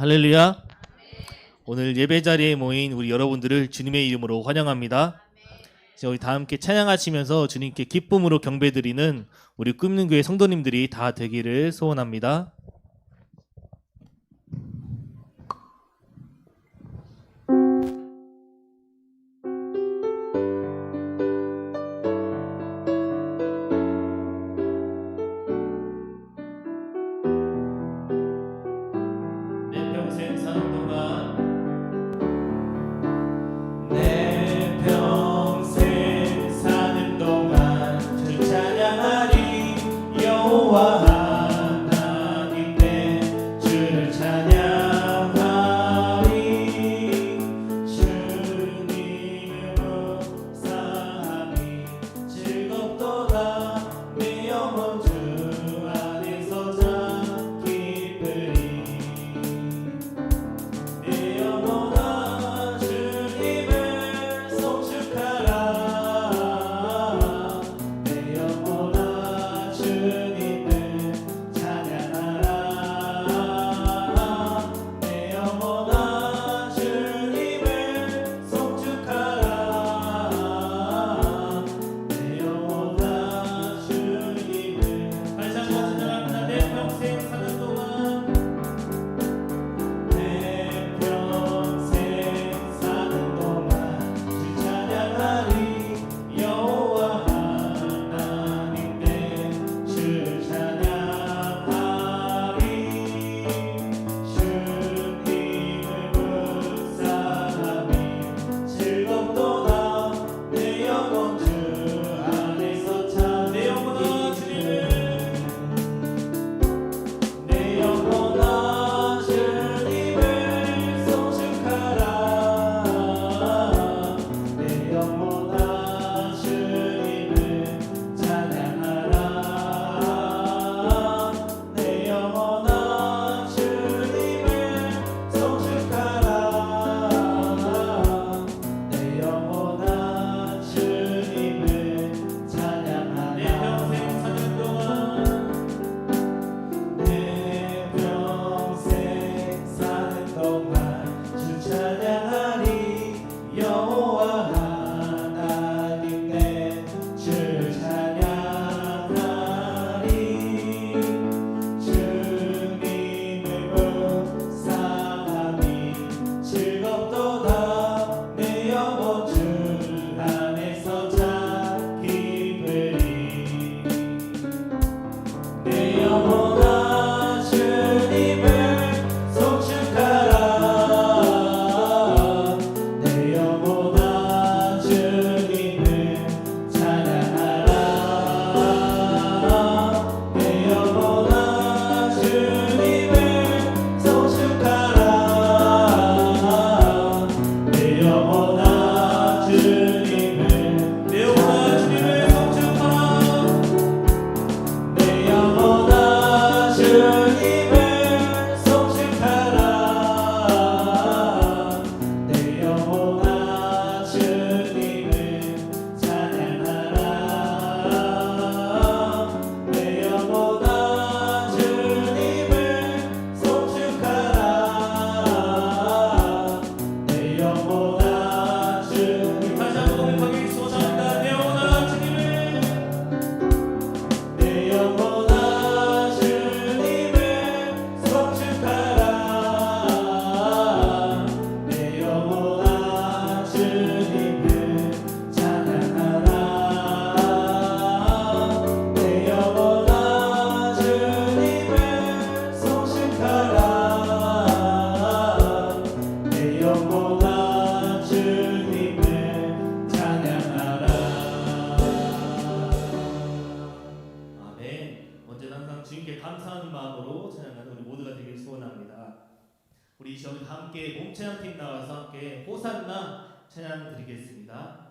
할렐루야. 오늘 예배 자리에 모인 우리 여러분들을 주님의 이름으로 환영합니다. 이제 우리 다 함께 찬양하시면서 주님께 기쁨으로 경배드리는 우리 꿈는 교회 성도님들이 다 되기를 소원합니다. all 우리 시험에 함께 몸 찬양팀 나와서 함께 호산나 찬양 드리겠습니다.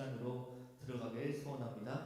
시간으로 들어가길 소원합니다.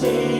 see.